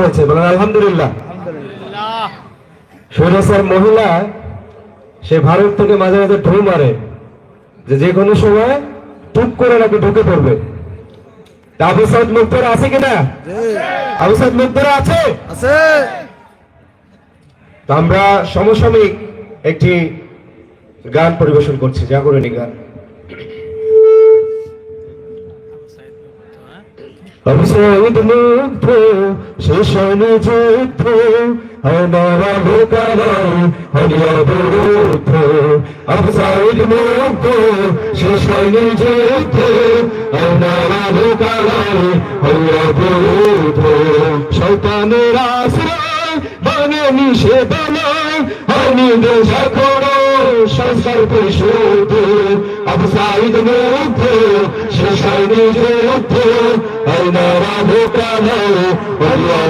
হয়েছে বলেন আলহামদুলিল্লাহ। স্বৈরাচার মহিলা সে ভারত থেকে মাঝে মাঝে ঢু মারে। যে যে কোনো সময় টুক করে নাকি ঢুকে পড়বে। আবু সাইদ মুক্তরা আছে কিনা? আবু সাইদ মুক্তরা আছে? আছে। তো আমরা সমসাময়িক একটি গান পরিবেশন করছি জাগরণী গান। অবসাদ মুগ্ধ শেষন যুদ্ধ হনারা ভোকালাই হরিয়া বুদ্ধ অবসাদ মুগ্ধ শেষন যুদ্ধ হনারা ভোকালাই হরিয়া বুদ্ধ শৈতানের সংস্কার পরিশোধ অবসাদ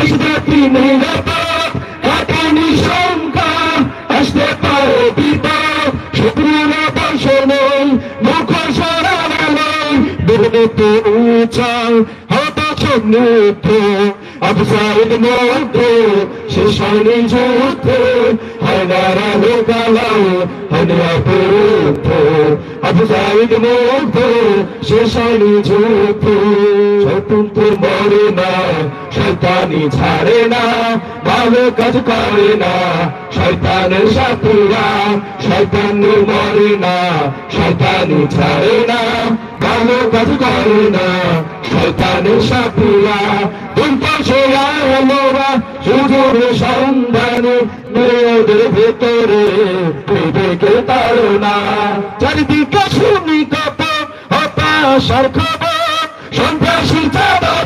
দেশ জাতি নিরাপদ কাটানি শঙ্কা আসতে পারে বিপদ। নেই মুখর সরানো নেই দুর্নীতি উচাল হতাশ নিত্য আবসাইড মধ্যে, শেষ হয়নি যুদ্ধ হায়নারা লোকালাও হানিয়া পুরুদ্ধ আবসাইড মধ্যে, শেষ হয়নি যুদ্ধ। স্বতন্ত্র মরে না শয়তানি ছাড়ে না ভালো কাজ করে না, শয়তানের সাথীরা শয়তানি মরে না, শয়তানি ছাড়ে না ভালো কাজ করে না, শয়তানের সাথীরা চারিদিকে শুনি কত হতাশার খবর সন্ত্রাসী চাঁদাবাদ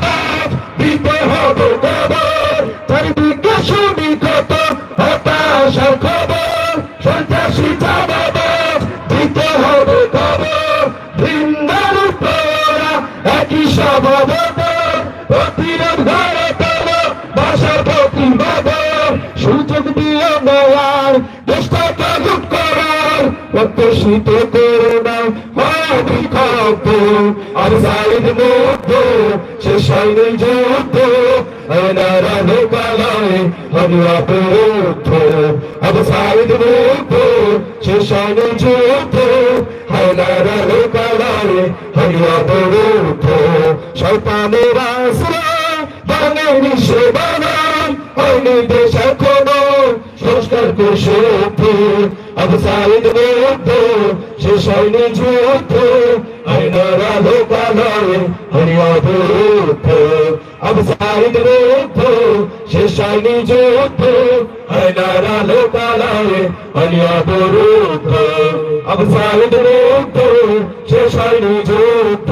সুযোগ দিয়ে নেওয়ার চেষ্টাকে লুট করার প্রত্যাশিত করোনা হয় বিক্ষোভ আর সাইড মুগ্ধ শেষ হয়নি যুদ্ধ এনারা লোকালয় হরিয়া বুদ্ধ আর সাইড হরিয়া বুদ্ধ শয়তানের আশ্রয় বাঙালি সে বানায় হয়নি দেশ এখনও সংস্কার কুশব্দ অবসাইড মুগ্ধ শেষ হয়নি যুদ্ধ আইনারা লোকালয় হরিয়া বুদ্ধ অবসাইড মুগ্ধ শেষ হয়নি যুদ্ধ আইনারা লোকালয় হরিয়া বুদ্ধ অবসাইড মুগ্ধ শেষ হয়নি যুদ্ধ